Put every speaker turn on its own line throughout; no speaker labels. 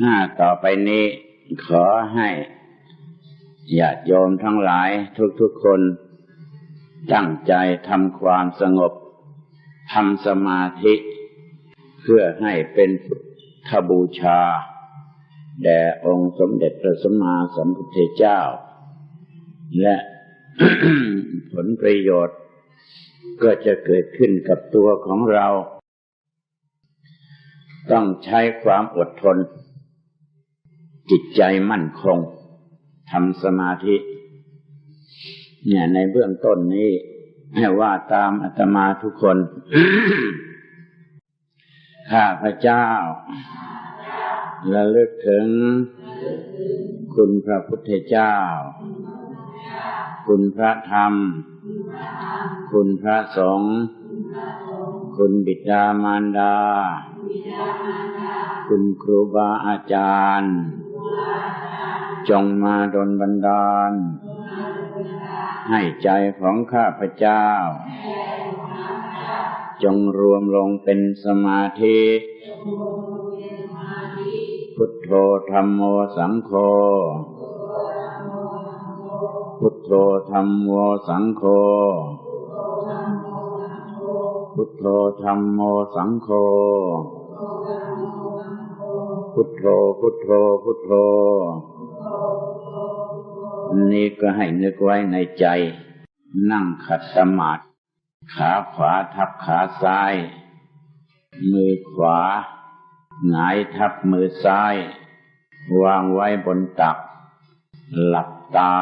ห้าต่อไปนี้ขอให้ญาติโยมทั้งหลายทุกๆคน ตั้งใจทำความสงบทำสมาธิ เพื่อให้เป็นทบูชา แด่องค์สมเด็จพระสัมมาสัมพุทธเจ้า และผลประโยชน์ ก็จะเกิดขึ้นกับตัวของเรา ต้องใช้ความอดทน จิตใจมั่นคงทำสมาธิ เนี่ยในเบื้องต้นนี้ให้ว่าตามอาตมาทุกคนข้าพระเจ้าระลึกถึง คุณพระพุทธเจ้า คุณพระธรรม คุณพระสงฆ์คุณบิดามารดา คุณครูบาอาจารย์ จงมาดลบันดาล ให้ใจของข้าพเจ้า จงรวมลงเป็นสมาธิ พุทโธธรรมโมสังโฆพุทโธธรรมโมสังโฆพุทโธธรรมโมสังโฆพุทโธพุทโธพุทโธ นี่ก็ให้นึกไว้ในใจ นั่งขัดสมาธิขาขวาทับขาซ้าย มือขวา หงายทับมือซ้าย วางไว้บนตัก หลับตา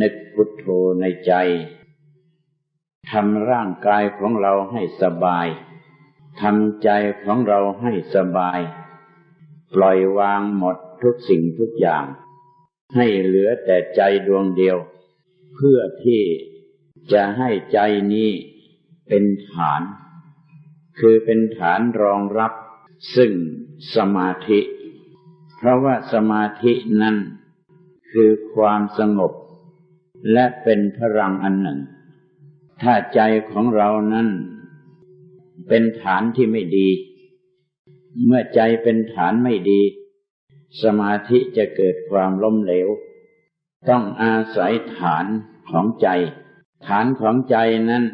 นึกพุทโธในใจทำร่างกายของเราให้สบายทำใจของเราให้สบาย ปล่อยวางหมดทุกสิ่งทุกอย่าง ให้เหลือแต่ใจดวงเดียว เพื่อที่จะให้ใจนี้เป็นฐาน คือเป็นฐานรองรับซึ่งสมาธิ เพราะว่าสมาธินั้นคือความสงบ และเป็นพลังอันหนึ่ง ถ้าใจของเรานั้นเป็นฐานที่ไม่ดี เมื่อใจเป็นฐานไม่ดี สมาธิจะเกิดความล้มเหลว ต้องอาศัยฐานของใจ ฐานของใจนั้น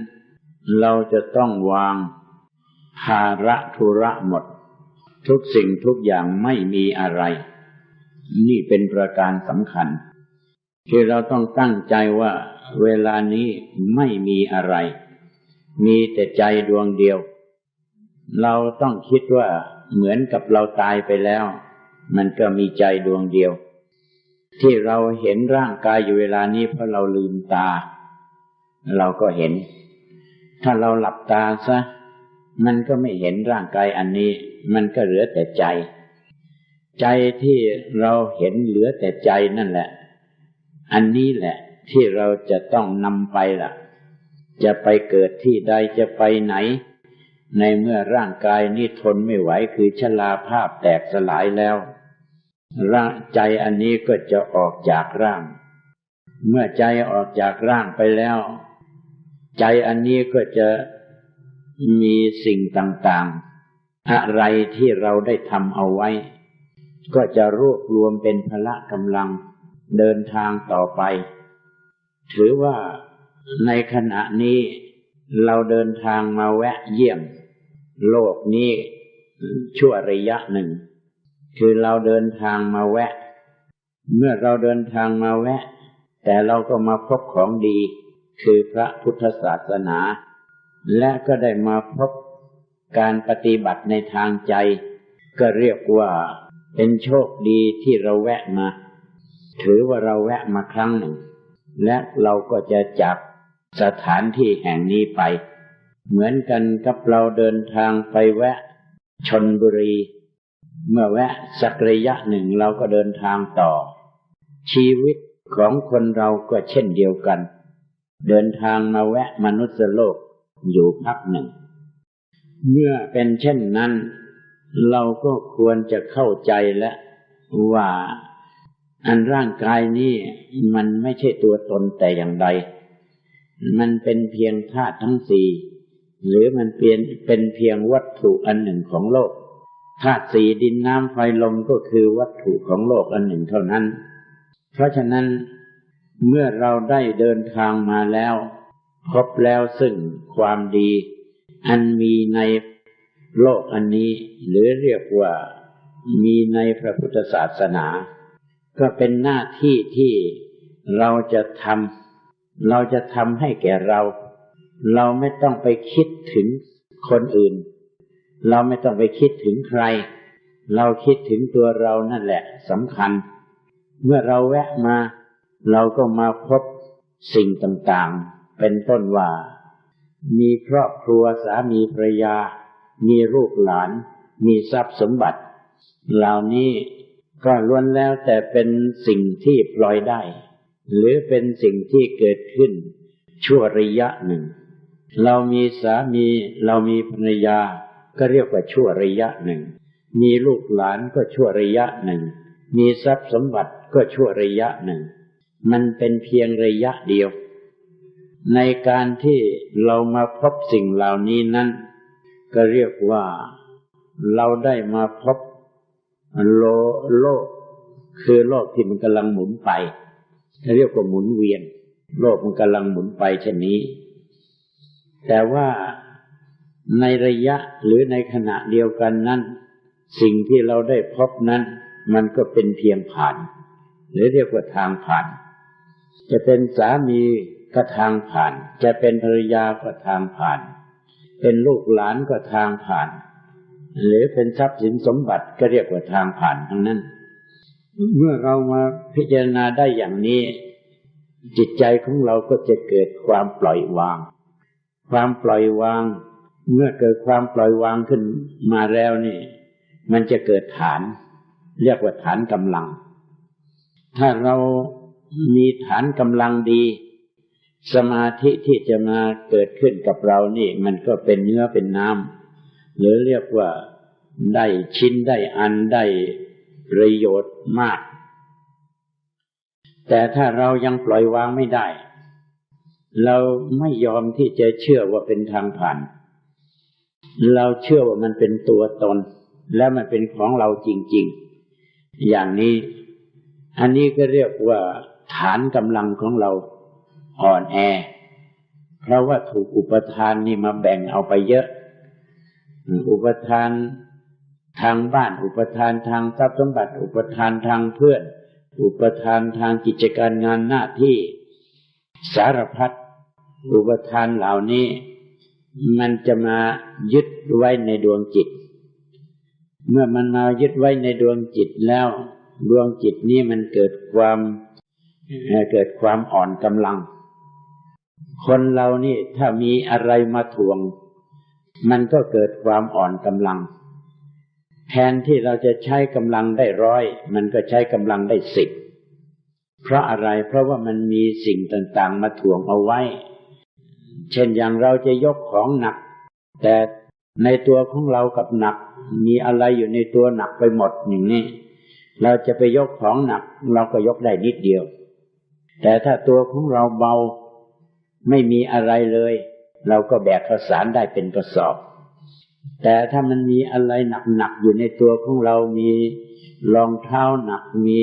เราจะต้องวางภาระธุระหมด ทุกสิ่งทุกอย่างไม่มีอะไร นี่เป็นประการสำคัญ ที่เราต้องตั้งใจว่าเวลานี้ไม่มีอะไร มีแต่ใจดวงเดียว เราต้องคิดว่าเหมือนกับเราตายไปแล้ว มันก็มีใจดวงเดียว ที่เราเห็นร่างกายอยู่เวลานี้เพราะเราลืมตา เราก็เห็น ถ้าเราหลับตาซะมันก็ไม่เห็นร่างกายอันนี้ มันก็เหลือแต่ใจ ใจที่เราเห็นเหลือแต่ใจนั่นแหละ อันนี้แหละ ที่เราจะต้องนำไปล่ะ จะไปเกิดที่ใดจะไปไหน ในเมื่อร่างกายนี้ทนไม่ไหวคือชราภาพแตกสลายแล้ว ร่างใจอันนี้ก็จะออกจากร่าง เมื่อใจออกจากร่างไปแล้ว ใจอันนี้ก็จะมีสิ่งต่างๆ อะไรที่เราได้ทำเอาไว้ ก็จะรวบรวมเป็นพละกำลังเดินทางต่อไป ถือว่าในขณะนี้เราเดินทางมาแวะเยี่ยม โลกนี้ชั่วระยะหนึ่ง คือเราเดินทางมาแวะ เมื่อเราเดินทางมาแวะ แต่เราก็มาพบของดี คือพระพุทธศาสนา และก็ได้มาพบการปฏิบัติในทางใจ ก็เรียกว่าเป็นโชคดีที่เราแวะมา ถือว่าเราแวะมาครั้งหนึ่ง และเราก็จะจากสถานที่แห่งนี้ไป เหมือนกันกับเราเดินทางไปแวะชนบุรี เมื่อแวะสักระยะหนึ่งเราก็เดินทางต่อ ชีวิตของคนเราก็เช่นเดียวกัน เดินทางมาแวะมนุษย์โลกอยู่พักหนึ่ง เมื่อเป็นเช่นนั้น เราก็ควรจะเข้าใจแล้วว่าอันร่างกายนี้มันไม่ใช่ตัวตนแต่อย่างใด มันเป็นเพียงธาตุทั้งสี่ หรือมันเปลี่ยนเป็นเพียงวัตถุอันหนึ่งของโลก ธาตุสี่ดินน้ำไฟลมก็คือวัตถุของโลกอันหนึ่งเท่านั้น เพราะฉะนั้นเมื่อเราได้เดินทางมาแล้ว พบแล้วซึ่งความดี อันมีในโลกอันนี้ หรือเรียกว่ามีในพระพุทธศาสนา ก็เป็นหน้าที่ที่เราจะทำเราจะทำให้แก่เรา เราไม่ต้องไปคิดถึงคนอื่น เราไม่ต้องไปคิดถึงใคร เราคิดถึงตัวเรานั่นแหละสำคัญ เมื่อเราแวะมา เราก็มาพบสิ่งต่างๆ เป็นต้นว่า มีครอบครัวสามีภรรยา มีลูกหลาน มีทรัพย์สมบัติ เหล่านี้ก็ล้วนแล้วแต่เป็นสิ่งที่ปล่อยได้ หรือเป็นสิ่งที่เกิดขึ้นชั่วระยะหนึ่ง เรามีสามี เรามีภรรยา ก็เรียกว่าชั่วระยะหนึ่ง มีลูกหลานก็ชั่วระยะหนึ่ง มีทรัพย์สมบัติก็ชั่วระยะหนึ่ง มันเป็นเพียงระยะเดียว ในการที่เรามาพบสิ่งเหล่านี้นั้น ก็เรียกว่าเราได้มาพบโลโลก คือโลกที่มันกำลังหมุนไปเรียกว่าหมุนเวียน โลกมันกำลังหมุนไปเช่นนี้ แต่ว่า ในระยะหรือในขณะเดียวกันนั้น สิ่งที่เราได้พบนั้น มันก็เป็นเพียงผ่าน หรือเรียกว่าทางผ่าน จะเป็นสามีก็ทางผ่าน จะเป็นภรรยาก็ทางผ่าน เป็นลูกหลานก็ทางผ่าน หรือเป็นทรัพย์สินสมบัติก็เรียกว่าทางผ่านทั้งนั้น เมื่อเรามาพิจารณาได้อย่างนี้ จิตใจของเราก็จะเกิดความปล่อยวาง ความปล่อยวาง เมื่อเกิดความปล่อยวางขึ้นมาแล้วนี่ มันจะเกิดฐาน เรียกว่าฐานกำลัง ถ้าเรามีฐานกำลังดี สมาธิที่จะมาเกิดขึ้นกับเรานี่ มันก็เป็นเนื้อเป็นน้ำหรือเรียกว่าได้ชิ้นได้อันได้ประโยชน์มาก แต่ถ้าเรายังปล่อยวางไม่ได้ เราไม่ยอมที่จะเชื่อว่าเป็นทางผ่าน เราเชื่อว่ามันเป็นตัวตน และมันเป็นของเราจริง ๆ อย่างนี้ อันนี้ก็เรียกว่า ฐานกำลังของเราอ่อนแอ เพราะว่าถูกอุปทานนี่มาแบ่งเอาไปเยอะ อุปทานทางบ้านอุปทานทางทรัพย์สมบัติอุปทานทางเพื่อน อุปทานทางกิจการงานหน้าที่สารพัดอุปทานเหล่านี้ มันจะมายึดไว้ในดวงจิต เมื่อมันมายึดไว้ในดวงจิตแล้ว ดวงจิตนี้มันเกิดความเกิดความอ่อนกำลัง คนเรานี่ถ้ามีอะไรมาทวง มันก็เกิดความอ่อนกำลัง แทนที่เราจะใช้กำลังได้ร้อย มันก็ใช้กำลังได้สิบเพราะอะไรเพราะว่ามันมีสิ่งต่างๆ มาทวงเอาไว้ เช่นอย่างเราจะยกของหนัก แต่ในตัวของเรากับหนัก มีอะไรอยู่ในตัวหนักไปหมดอย่างนี้ เราจะไปยกของหนัก เราก็ยกได้นิดเดียว แต่ถ้าตัวของเราเบาไม่มีอะไรเลย เราก็แบกข้าวสารได้เป็นกระสอบ แต่ถ้ามันมีอะไรหนักๆอยู่ในตัวของเรามีรองเท้าหนักมี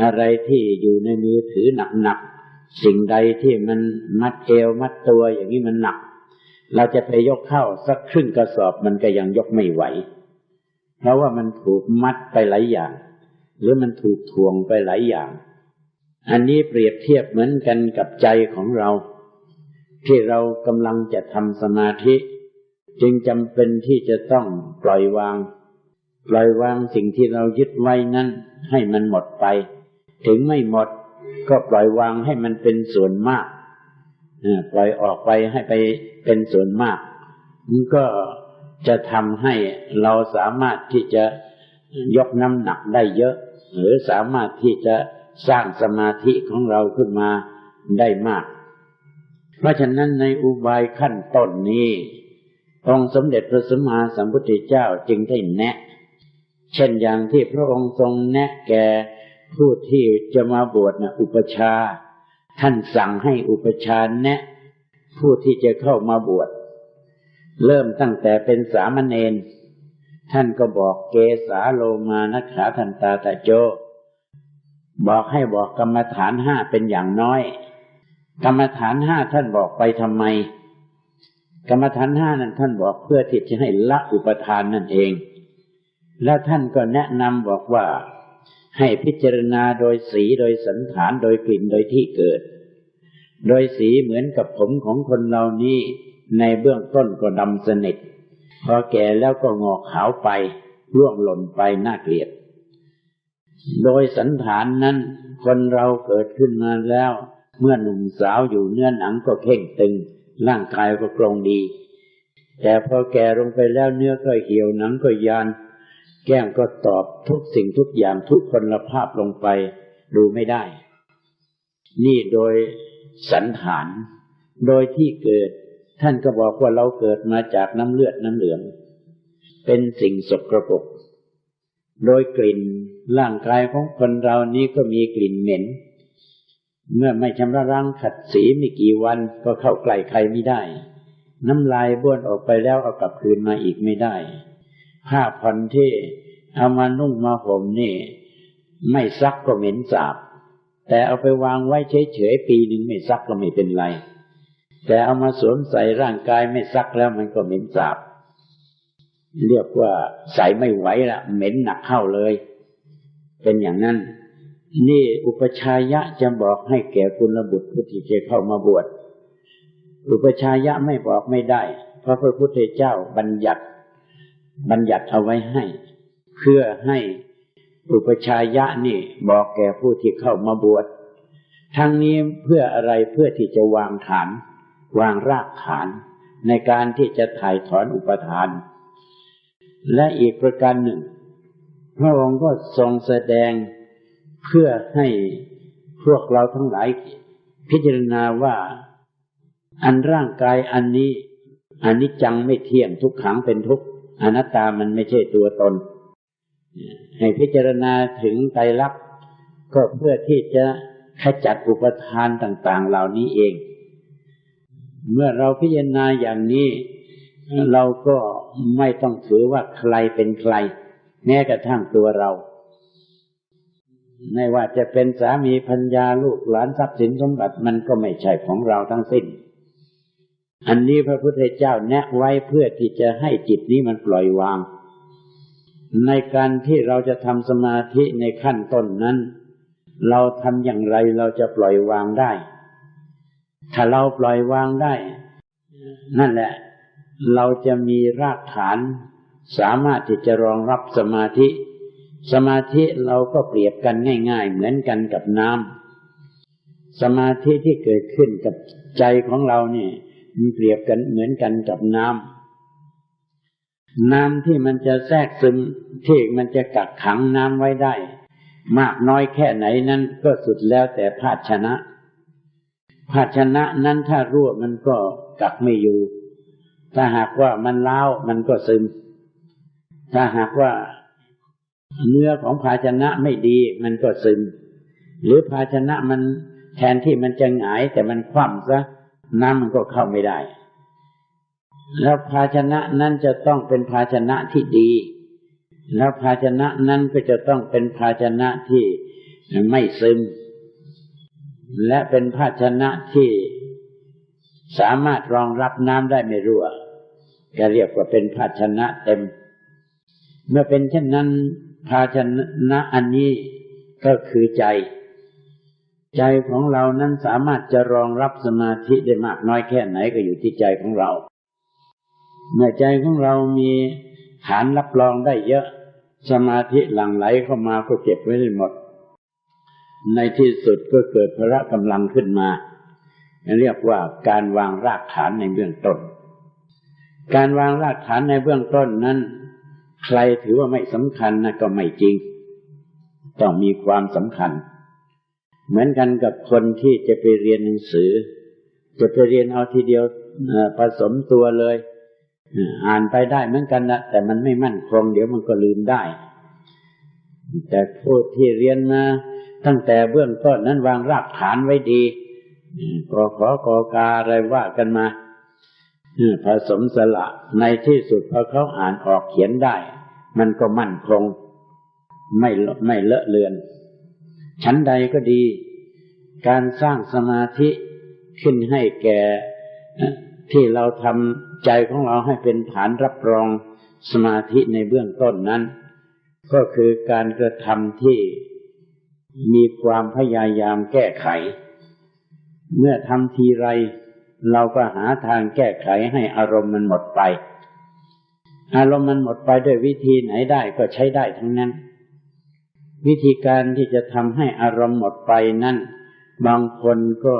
อะไรที่อยู่ในมือถือหนัก สิ่งใดที่มันมัดเอวมัดตัวอย่างนี้มันหนัก เราจะไปยกเข้าสักครึ่งกระสอบมันก็ยังยกไม่ไหว เพราะว่ามันถูกมัดไปหลายอย่าง หรือมันถูกทวงไปหลายอย่าง อันนี้เปรียบเทียบเหมือนกันกับใจของเรา ที่เรากำลังจะทำสมาธิ จึงจำเป็นที่จะต้องปล่อยวาง ปล่อยวางสิ่งที่เรายึดไว้นั้นให้มันหมดไป ถึงไม่หมด ก็ปล่อยวางให้มันเป็นส่วนมากปล่อยออกไปให้ไปเป็นส่วนมากมันก็จะทำให้เราสามารถที่จะยกน้ำหนักได้เยอะ หรือสามารถที่จะสร้างสมาธิของเราขึ้นมาได้มาก เพราะฉะนั้นในอุบายขั้นต้นนี้องค์สมเด็จพระสัมมาสัมพุทธเจ้าจึงได้แนะ เช่นอย่างที่พระองค์ทรงแนะแก่ ผู้ที่จะมาบวชนะอุปชา ท่านสั่งให้อุปชาแนะ ผู้ที่จะเข้ามาบวช เริ่มตั้งแต่เป็นสามเณรท่านก็บอกเกสาโลมานักขาทันตาตะโจ บอกให้บอกกรรมฐานห้าเป็นอย่างน้อย กรรมฐานห้าท่านบอกไปทำไม กรรมฐานห้านั้นท่านบอกเพื่อที่จะให้ละอุปทานนั่นเอง แล้วท่านก็แนะนำบอกว่า ให้พิจารณาโดยสีโดยสันฐานโดยกลิ่นโดยที่เกิด โดยสีเหมือนกับผมของคนเรานี้ในเบื้องต้นก็ดำสนิท พอแก่แล้วก็งอกขาวไปร่วงหล่นไปน่าเกลียด โดยสันฐานนั้น คนเราเกิดขึ้นมาแล้ว เมื่อหนุ่มสาวอยู่เนื้อหนังก็เข่งตึง ร่างกายก็กรงดี แต่พอแก่ลงไปแล้วเนื้อก็เหี่ยวหนังก็ยาน แก้มก็ตอบทุกสิ่งทุกอย่างทุกคนละภาพลงไปดูไม่ได้ นี่โดยสันฐาน โดยที่เกิด ท่านก็บอกว่าเราเกิดมาจากน้ำเลือดน้ำเหลือง เป็นสิ่งสกรปรกโดยกลิ่นร่างกายของคนเรานี้ก็มีกลิ่นเหม็น เมื่อไม่ชำระร่างขัดสีไม่กี่วันก็เข้าใกล้ใครไม่ได้ น้ำลายบ้วนออกไปแล้วเอากลับคืนมาอีกไม่ได้ ผ้าพันที่เอามานุ่งมาห่มนี่ ไม่ซักก็เหม็นสาบ แต่เอาไปวางไว้เฉยๆปีหนึ่งไม่ซักก็ไม่เป็นไร แต่เอามาสวมใส่ร่างกายไม่ซักแล้วมันก็เหม็นสาบ เรียกว่าใส่ไม่ไหวละเหม็นหนักเข้าเลย เป็นอย่างนั้น นี่อุปชายะจะบอกให้แก่กุลบุตรผู้ที่จะเข้ามาบวชอุปชายะไม่บอกไม่ได้ เพราะพระพุทธเจ้าบัญญัติ บัญญัติเอาไว้ให้ เพื่อให้อุปชายะนี่บอกแก่ผู้ที่เข้ามาบวชทั้งนี้เพื่ออะไรเพื่อที่จะวางฐาน วางรากฐาน ในการที่จะถ่ายถอนอุปทาน และอีกประการหนึ่ง พระองค์ก็ทรงแสดงเพื่อให้พวกเราทั้งหลายพิจารณาว่าอันร่างกายอันนี้อันนี้จังไม่เที่ยงทุกขังเป็นทุกข์ อนัตตามันไม่ใช่ตัวตน ให้พิจารณาถึงไตรลักษณ์ก็เพื่อที่จะขจัดอุปทานต่าง ๆ เหล่านี้เอง เมื่อเราพิจารณาอย่างนี้ เราก็ไม่ต้องถือว่าใครเป็นใคร แม้กระทั่งตัวเรา ไม่ว่าจะเป็นสามีพัญญาลูกหลานทรัพย์สินสมบัติมันก็ไม่ใช่ของเราทั้งสิ้น อันนี้พระพุทธเจ้าแนะไว้เพื่อที่จะให้จิตนี้มันปล่อยวาง ในการที่เราจะทำสมาธิในขั้นต้นนั้น เราทำอย่างไรเราจะปล่อยวางได้ ถ้าเราปล่อยวางได้ นั่นแหละ เราจะมีรากฐาน สามารถที่จะรองรับสมาธิ สมาธิเราก็เปรียบกันง่าย ๆ เหมือนกันกับน้ำสมาธิที่เกิดขึ้นกับใจของเราเนี่ย มันเปรียบกันเหมือนกันกับน้ำน้ำที่มันจะแทรกซึมที่มันจะกักขังน้ำไว้ได้ มากน้อยแค่ไหนนั้นก็สุดแล้วแต่ภาชนะ ภาชนะนั้นถ้ารั่วมันก็กักไม่อยู่ ถ้าหากว่ามันเล้ามันก็ซึม ถ้าหากว่าเนื้อของภาชนะไม่ดีมันก็ซึม หรือภาชนะมันแทนที่มันจะหงายแต่มันคว่ำซะ น้ำมันก็เข้าไม่ได้ แล้วภาชนะนั้นจะต้องเป็นภาชนะที่ดี แล้วภาชนะนั้นก็จะต้องเป็นภาชนะที่ไม่ซึม และเป็นภาชนะที่สามารถรองรับน้ำได้ไม่รั่วก็เรียกว่าเป็นภาชนะเต็ม เมื่อเป็นเช่นนั้น ภาชนะอันนี้ก็คือใจ ใจของเรานั้นสามารถจะรองรับสมาธิได้มากน้อยแค่ไหนก็อยู่ที่ใจของเรา เมื่อใจของเรามีฐานรับรองได้เยอะ สมาธิหลั่งไหลเข้ามาก็เก็บไว้ได้หมด ในที่สุดก็เกิดพละกำลังขึ้นมา เรียกว่าการวางรากฐานในเบื้องต้น การวางรากฐานในเบื้องต้นนั้น ใครถือว่าไม่สำคัญนะก็ไม่จริง ต้องมีความสำคัญ เหมือนกันกับคนที่จะไปเรียนหนังสือ จะไปเรียนเอาทีเดียวผสมตัวเลย อ่านไปได้เหมือนกันนะแต่มันไม่มั่นคงเดี๋ยวมันก็ลืมได้ แต่ผู้ที่เรียนมาตั้งแต่เบื้องต้นนั้นวางรากฐานไว้ดีกอขอกอกาอะไรว่ากันมาผสมสละในที่สุดพอเขาอ่านออกเขียนได้ มันก็มั่นคงไม่ไม่เลอะเลือน ชั้นใดก็ดี การสร้างสมาธิขึ้นให้แก่ที่เราทำใจของเราให้เป็นฐานรับรองสมาธิในเบื้องต้นนั้น ก็คือการกระทำที่มีความพยายามแก้ไข เมื่อทำทีไร เราก็หาทางแก้ไขให้อารมณ์มันหมดไป อารมณ์มันหมดไปด้วยวิธีไหนได้ก็ใช้ได้ทั้งนั้น วิธีการที่จะทำให้อารมณ์หมดไปนั้นบางคนก็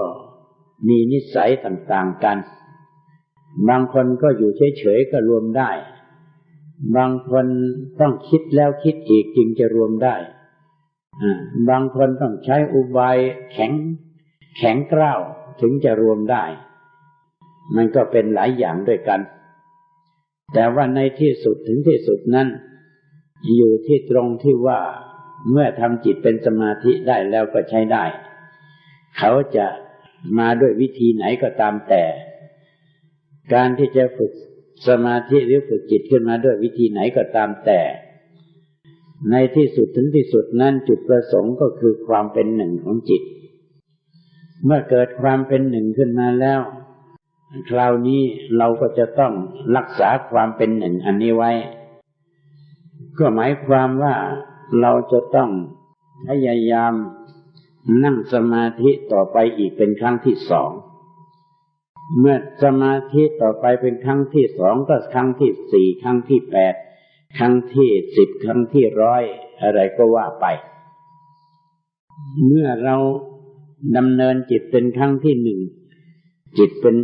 มีนิสัยต่างๆกัน บางคนก็อยู่เฉยๆก็รวมได้ บางคนต้องคิดแล้วคิดอีกจึงจะรวมได้ บางคนต้องใช้อุบายแข็ง แข็งกร้าวถึงจะรวมได้ มันก็เป็นหลายอย่างด้วยกัน แต่ว่าในที่สุดถึงที่สุดนั้น อยู่ที่ตรงที่ว่า เมื่อทำจิตเป็นสมาธิได้แล้วก็ใช้ได้ เขาจะมาด้วยวิธีไหนก็ตามแต่ การที่จะฝึกสมาธิหรือฝึกจิตขึ้นมาด้วยวิธีไหนก็ตามแต่ ในที่สุดถึงที่สุดนั้นจุดประสงค์ก็คือความเป็นหนึ่งของจิต เมื่อเกิดความเป็นหนึ่งขึ้นมาแล้ว คราวนี้เราก็จะต้องรักษาความเป็นหนึ่งอันนี้ไว้ ก็หมายความว่า เราจะต้องพยายามนั่งสมาธิต่อไปอีกเป็นครั้งที่สอง เมื่อสมาธิต่อไปเป็นครั้งที่สองก็ครั้งที่สี่ครั้งที่แปดครั้งที่สิบครั้งที่ร้อยอะไรก็ว่าไป เมื่อเราดำเนินจิตเป็นครั้งที่หนึ่งจิตเป็น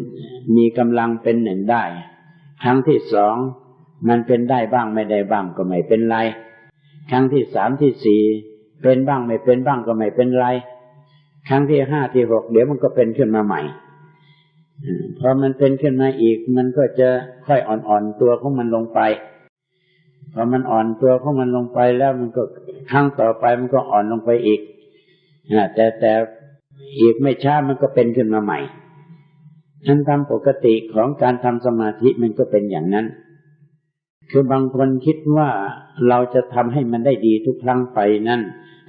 มีกำลังเป็นหนึ่งได้ ครั้งที่สองมันเป็นได้บ้างไม่ได้บ้างก็ไม่เป็นไร ครั้งที่สามที่สี่เป็นบ้างไม่เป็นบ้างก็ไม่เป็นไร ครั้งที่ห้าที่หกเดี๋ยวมันก็เป็นขึ้นมาใหม่พอมันเป็นขึ้นมาอีก มันก็จะค่อยอ่อนๆตัวของมันลงไป พอมันอ่อนตัวของมันลงไปแล้วมันก็ครั้งต่อไปมันก็อ่อนลงไปอีกแต่แต่อีกไม่ช้ามันก็เป็นขึ้นมาใหม่อันตามปกติของการทำสมาธิมันก็เป็นอย่างนั้น คือบางคนคิดว่าเราจะทำให้มันได้ดีทุกครั้งไปนั่น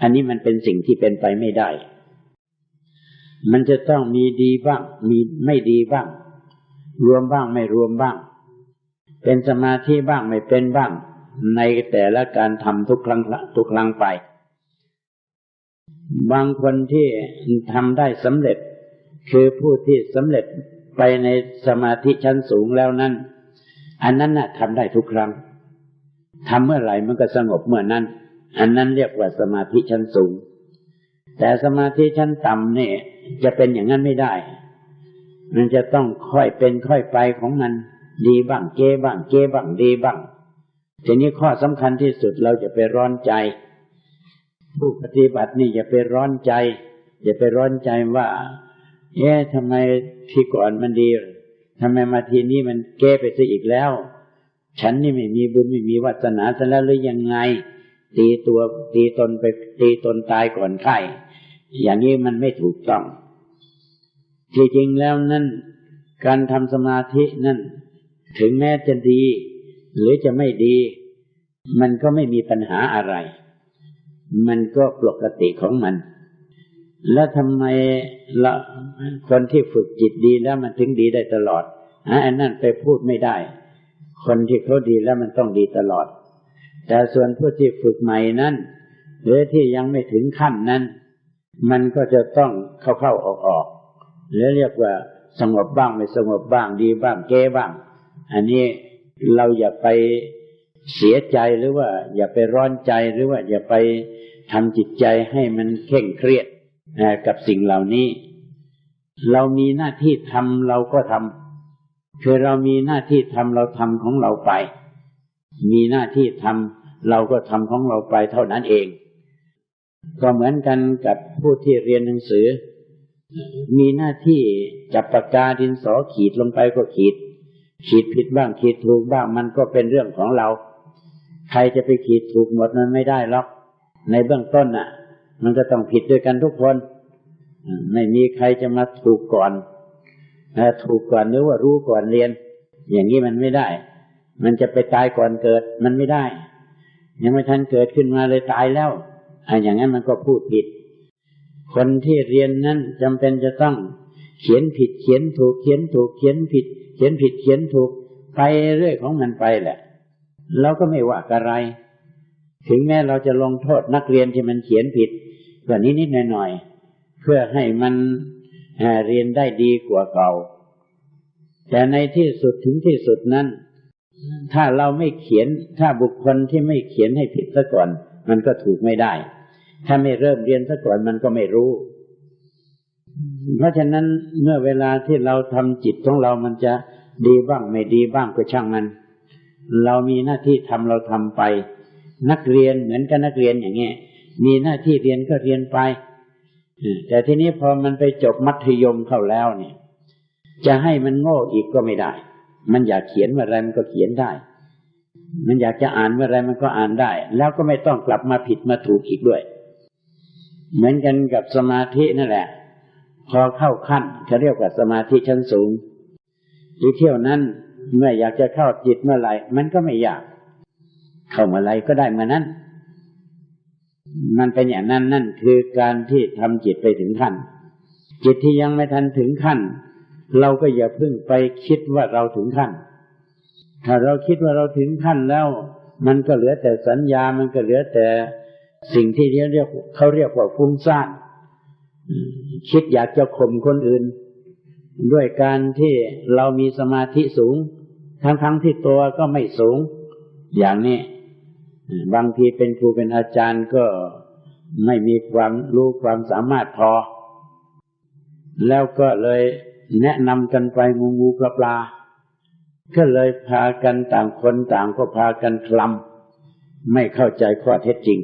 อันนี้มันเป็นสิ่งที่เป็นไปไม่ได้ มันจะต้องมีดีบ้าง มีไม่ดีบ้าง รวมบ้างไม่รวมบ้าง เป็นสมาธิบ้างไม่เป็นบ้าง ในแต่ละการทำทุกครั้งทุกครั้งไป บางคนที่ทำได้สำเร็จ คือผู้ที่สำเร็จไปในสมาธิชั้นสูงแล้วนั้น อันนั้นน่ะทำได้ทุกครั้งทำเมื่อไหร่มันก็สงบเมื่อนั้น อันนั้นเรียกว่าสมาธิชั้นสูง แต่สมาธิชั้นต่ำเนี่ย จะเป็นอย่างนั้นไม่ได้ มันจะต้องค่อยเป็นค่อยไปของมัน ดีบ้างเก้บ้างเก้บ้างดีบ้างทีนี้ข้อสำคัญที่สุดเราจะไปร้อนใจ ผู้ปฏิบัตินี่อย่าไปร้อนใจ อย่าไปร้อนใจว่าเอ๊ะทำไมที่ก่อนมันดี ทำไมมาทีนี้มันแก้ไปซะอีกแล้ว ฉันนี่ไม่มีบุญไม่มีวาสนาซะแล้วหรือยังไง ตีตัวตีตนไปตีตนตายก่อนไข่อย่างนี้มันไม่ถูกต้อง ที่จริงแล้วนั่นการทำสมาธินั่น ถึงแม้จะดี หรือจะไม่ดี มันก็ไม่มีปัญหาอะไร มันก็ปกติของมัน แล้วทำไมละคนที่ฝึกจิตดีแล้วมันถึงดีได้ตลอดอันนั้นไปพูดไม่ได้ คนที่เขาดีแล้วมันต้องดีตลอด แต่ส่วนผู้ที่ฝึกใหม่นั้นหรือที่ยังไม่ถึงขั้นนั้น มันก็จะต้องเข้าเข้าออกออกหรือเรียกว่าสงบบ้างไม่สงบบ้างดีบ้างเก้บ้าง อันนี้เราอย่าไปเสียใจหรือว่า อย่าไปร้อนใจหรือว่า อย่าไปทำจิตใจให้มันเคร่งเครียด กับสิ่งเหล่านี้ เรามีหน้าที่ทำเราก็ทำคือเรามีหน้าที่ทำเราทำของเราไป มีหน้าที่ทำเราก็ทำของเราไปเท่านั้นเอง ก็เหมือนกันกับผู้ที่เรียนหนังสือ มีหน้าที่จับปากกาดินสอขีดลงไปก็ขีด ขีดผิดบ้างขีดถูกบ้างมันก็เป็นเรื่องของเรา ใครจะไปขีดถูกหมดมันไม่ได้หรอกในเบื้องต้นน่ะ มันก็ต้องผิดด้วยกันทุกคน ไม่มีใครจะมาถูกก่อนถูกก่อนหรือว่ารู้ก่อนเรียน อย่างนี้มันไม่ได้ มันจะไปตายก่อนเกิดมันไม่ได้ ยังไม่ทันเกิดขึ้นมาเลยตายแล้วออย่างนั้นมันก็พูดผิด คนที่เรียนนั้นจำเป็นจะต้องเขียนผิดเขียนถูกเขียนถูกเขียนผิด เขียนผิดเขียนถูกไปเรื่อยของมันไปแหละเราก็ไม่ว่าอะไร ถึงแม้เราจะลงโทษนักเรียนที่มันเขียนผิด ก็นิดๆหน่อยๆเพื่อให้มันเรียนได้ดีกว่าเก่า แต่ในที่สุดถึงที่สุดนั้น ถ้าเราไม่เขียนถ้าบุคคลที่ไม่เขียนให้ผิดซะก่อน มันก็ถูกไม่ได้ ถ้าไม่เริ่มเรียนซะก่อนมันก็ไม่รู้ เพราะฉะนั้นเมื่อเวลาที่เราทำจิตของเรามันจะดีบ้างไม่ดีบ้างก็ช่างมัน เรามีหน้าที่ทำเราทำไป นักเรียนเหมือนกับนักเรียนอย่างเงี้ย มีหน้าที่เรียนก็เรียนไปแต่ทีนี้พอมันไปจบมัธยมเข้าแล้วเนี่ย จะให้มันโง่อีกก็ไม่ได้ มันอยากเขียนเมื่อไรมันก็เขียนได้ มันอยากจะอ่านเมื่อไรมันก็อ่านได้ แล้วก็ไม่ต้องกลับมาผิดมาถูกอีกด้วย เหมือนกันกับสมาธินั่นแหละ พอเข้าขั้นเขาเรียกว่าสมาธิชั้นสูงที่เที่ยวนั้นเมื่ออยากจะเข้าจิตเมื่อไหร่ มันก็ไม่อยาก เข้าเมื่อไรก็ได้เมื่อนั้น มันเป็นอย่างนั้นนั่นคือการที่ทำจิตไปถึงขั้น จิตที่ยังไม่ทันถึงขั้น เราก็อย่าเพิ่งไปคิดว่าเราถึงขั้น ถ้าเราคิดว่าเราถึงขั้นแล้ว มันก็เหลือแต่สัญญา มันก็เหลือแต่สิ่งที่เรียกเขาเรียกว่าฟุ้งซ่านคิดอยากจะข่มคนอื่น ด้วยการที่เรามีสมาธิสูง ทั้งๆทที่ตัวก็ไม่สูง อย่างนี้ บางทีเป็นครูเป็นอาจารย์ก็ไม่มีความรู้ความสามารถพอ แล้วก็เลยแนะนำกันไปงูงูปลาปลา ก็เลยพากันต่างคนต่างก็พากันคลำไม่เข้าใจข้อเท็จจริง